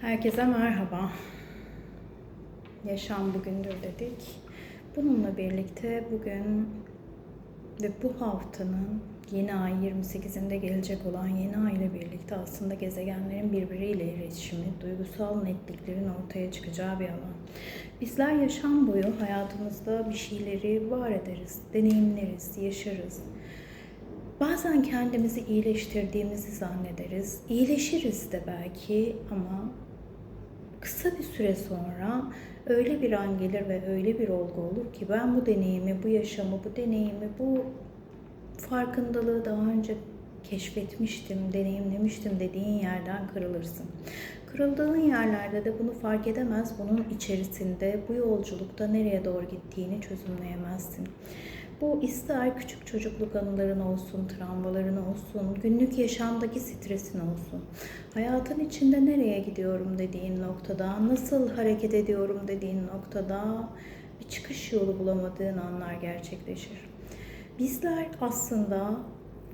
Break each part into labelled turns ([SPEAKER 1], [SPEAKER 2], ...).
[SPEAKER 1] Herkese merhaba. Yaşam bugündür dedik. Bununla birlikte bugün ve bu haftanın yeni ay 28'inde gelecek olan yeni ay ile birlikte aslında gezegenlerin birbiriyle iletişimi, duygusal netliklerin ortaya çıkacağı bir alan. Bizler yaşam boyu hayatımızda bir şeyleri var ederiz, deneyimleriz, yaşarız. Bazen kendimizi iyileştirdiğimizi zannederiz. İyileşiriz de belki ama kısa bir süre sonra öyle bir an gelir ve öyle bir olgu olur ki ben bu deneyimi, bu yaşamı, bu deneyimi, bu farkındalığı daha önce keşfetmiştim, deneyimlemiştim dediğin yerden kırılırsın. Kırıldığın yerlerde de bunu fark edemez, bunun içerisinde bu yolculukta nereye doğru gittiğini çözümleyemezsin. Bu ister küçük çocukluk anıların olsun, travmaların olsun, günlük yaşamdaki stresin olsun. Hayatın içinde nereye gidiyorum dediğin noktada, nasıl hareket ediyorum dediğin noktada bir çıkış yolu bulamadığın anlar gerçekleşir. Bizler aslında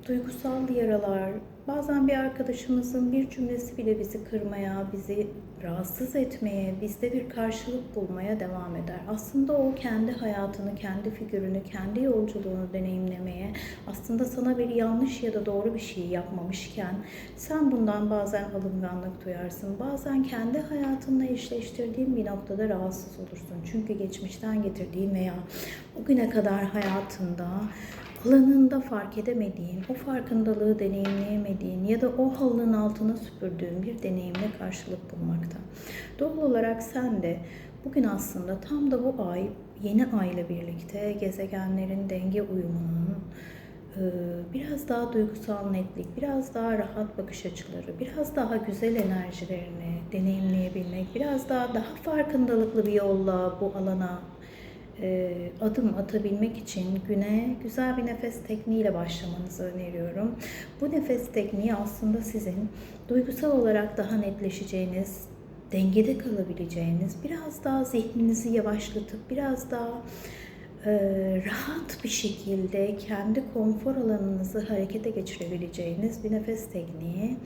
[SPEAKER 1] duygusal yaralar, bazen bir arkadaşımızın bir cümlesi bile bizi kırmaya, bizi rahatsız etmeye, bizde bir karşılık bulmaya devam eder. Aslında o kendi hayatını, kendi figürünü, kendi yolculuğunu deneyimlemeye, aslında sana bir yanlış ya da doğru bir şey yapmamışken sen bundan bazen alınganlık duyarsın. Bazen kendi hayatınla eşleştirdiğin bir noktada rahatsız olursun. Çünkü geçmişten getirdiğin veya o güne kadar hayatında alanında fark edemediğin, o farkındalığı deneyimleyemediğin ya da o halının altına süpürdüğün bir deneyimle karşılık bulmakta. Doğal olarak sen de bugün aslında tam da bu ay, yeni ay ile birlikte gezegenlerin denge uyumunun, biraz daha duygusal netlik, biraz daha rahat bakış açıları, biraz daha güzel enerjilerini deneyimleyebilmek, biraz daha daha farkındalıklı bir yolla bu alana adım atabilmek için güne güzel bir nefes tekniğiyle başlamanızı öneriyorum. Bu nefes tekniği aslında sizin duygusal olarak daha netleşeceğiniz, dengede kalabileceğiniz, biraz daha zihninizi yavaşlatıp biraz daha e, rahat bir şekilde kendi konfor alanınızı harekete geçirebileceğiniz bir nefes tekniği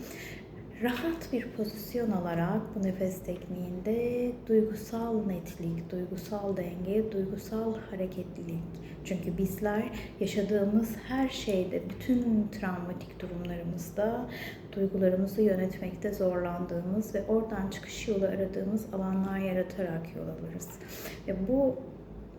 [SPEAKER 1] rahat bir pozisyon alarak bu nefes tekniğinde duygusal netlik, duygusal denge, duygusal hareketlilik. Çünkü bizler yaşadığımız her şeyde, bütün travmatik durumlarımızda duygularımızı yönetmekte zorlandığımız ve oradan çıkış yolu aradığımız alanlar yaratarak yol alırız. Ve bu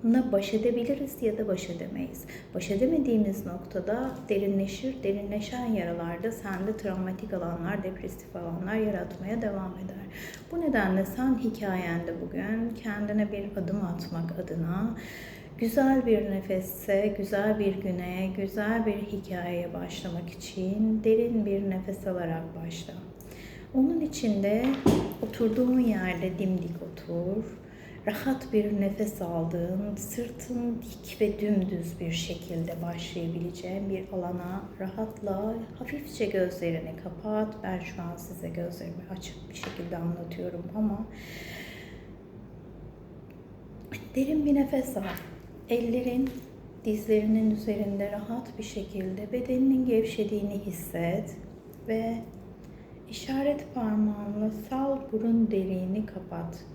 [SPEAKER 1] na baş edebiliriz ya da baş edemeyiz. Baş edemediğimiz noktada derinleşir, derinleşen yaralarda sende travmatik alanlar, depresif alanlar yaratmaya devam eder. Bu nedenle sen hikayende bugün kendine bir adım atmak adına güzel bir nefesse, güzel bir güne, güzel bir hikayeye başlamak için derin bir nefes alarak başla. Onun için de oturduğun yerde dimdik otur rahat bir nefes aldığın, sırtın dik ve dümdüz bir şekilde başlayabileceğin bir alana rahatla hafifçe gözlerini kapat. Ben şu an size gözlerimi açık bir şekilde anlatıyorum ama derin bir nefes al. Ellerin dizlerinin üzerinde rahat bir şekilde bedeninin gevşediğini hisset ve işaret parmağınla sal burun deliğini kapat.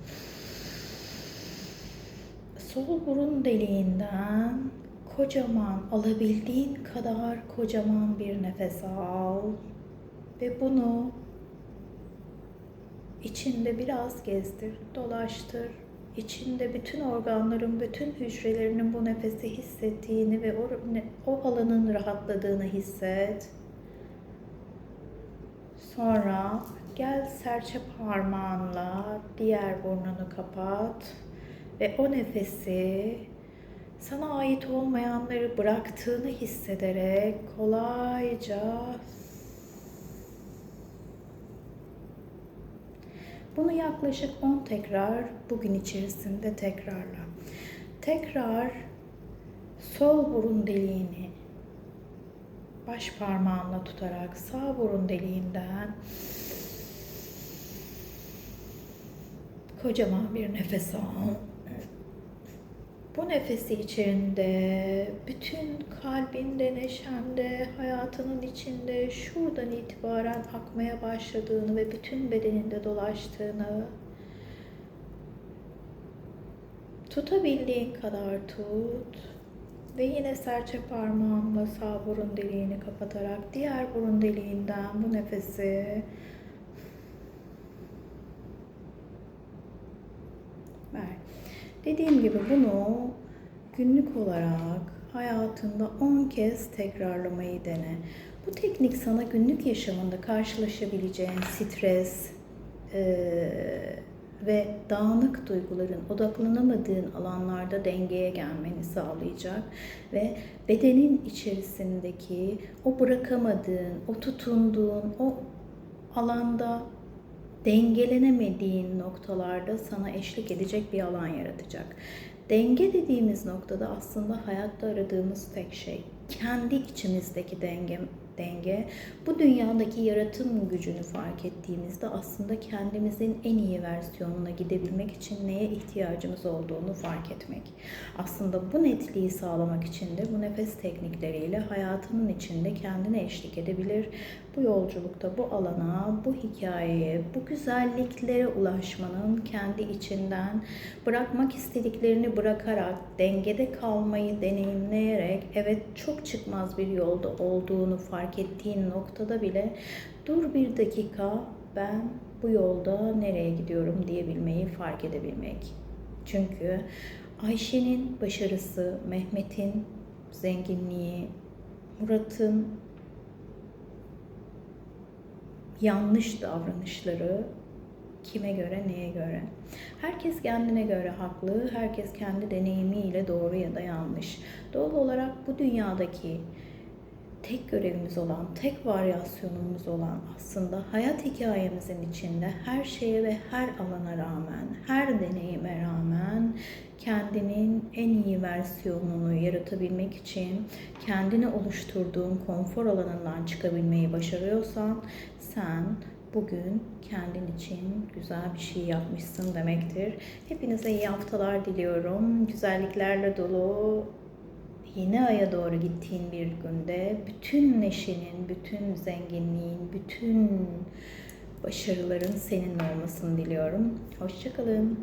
[SPEAKER 1] Sol burun deliğinden kocaman alabildiğin kadar kocaman bir nefes al ve bunu içinde biraz gezdir, dolaştır. İçinde bütün organların, bütün hücrelerinin bu nefesi hissettiğini ve o, o alanın rahatladığını hisset. Sonra gel serçe parmağınla diğer burnunu kapat ve o nefesi sana ait olmayanları bıraktığını hissederek kolayca bunu yaklaşık 10 tekrar bugün içerisinde tekrarla. Tekrar sol burun deliğini baş parmağınla tutarak sağ burun deliğinden kocaman bir nefes al. Bu nefesi içerisinde bütün kalbinde, neşende, hayatının içinde şuradan itibaren akmaya başladığını ve bütün bedeninde dolaştığını tutabildiğin kadar tut. Ve yine serçe parmağınla sağ burun deliğini kapatarak diğer burun deliğinden bu nefesi ver. Dediğim gibi bunu günlük olarak hayatında 10 kez tekrarlamayı dene. Bu teknik sana günlük yaşamında karşılaşabileceğin stres eee, ve dağınık duyguların odaklanamadığın alanlarda dengeye gelmeni sağlayacak ve bedenin içerisindeki o bırakamadığın, o tutunduğun, o alanda dengelenemediğin noktalarda sana eşlik edecek bir alan yaratacak. Denge dediğimiz noktada aslında hayatta aradığımız tek şey kendi içimizdeki denge denge. Bu dünyadaki yaratım gücünü fark ettiğimizde aslında kendimizin en iyi versiyonuna gidebilmek için neye ihtiyacımız olduğunu fark etmek. Aslında bu netliği sağlamak için de bu nefes teknikleriyle hayatının içinde kendine eşlik edebilir. Bu yolculukta bu alana, bu hikayeye, bu güzelliklere ulaşmanın kendi içinden bırakmak istediklerini bırakarak, dengede kalmayı deneyimleyerek, evet çok çıkmaz bir yolda olduğunu fark ettiğin noktada bile dur bir dakika ben bu yolda nereye gidiyorum diyebilmeyi fark edebilmek. Çünkü Ayşe'nin başarısı, Mehmet'in zenginliği, Murat'ın yanlış davranışları kime göre, neye göre? Herkes kendine göre haklı, herkes kendi deneyimiyle doğru ya da yanlış. Doğal olarak bu dünyadaki tek görevimiz olan, tek varyasyonumuz olan aslında hayat hikayemizin içinde her şeye ve her alana rağmen, her deneyime rağmen kendinin en iyi versiyonunu yaratabilmek için kendini oluşturduğun konfor alanından çıkabilmeyi başarıyorsan sen bugün kendin için güzel bir şey yapmışsın demektir. Hepinize iyi haftalar diliyorum. Güzelliklerle dolu yeni aya doğru gittiğin bir günde bütün neşenin, bütün zenginliğin, bütün başarıların seninle olmasını diliyorum. Hoşçakalın.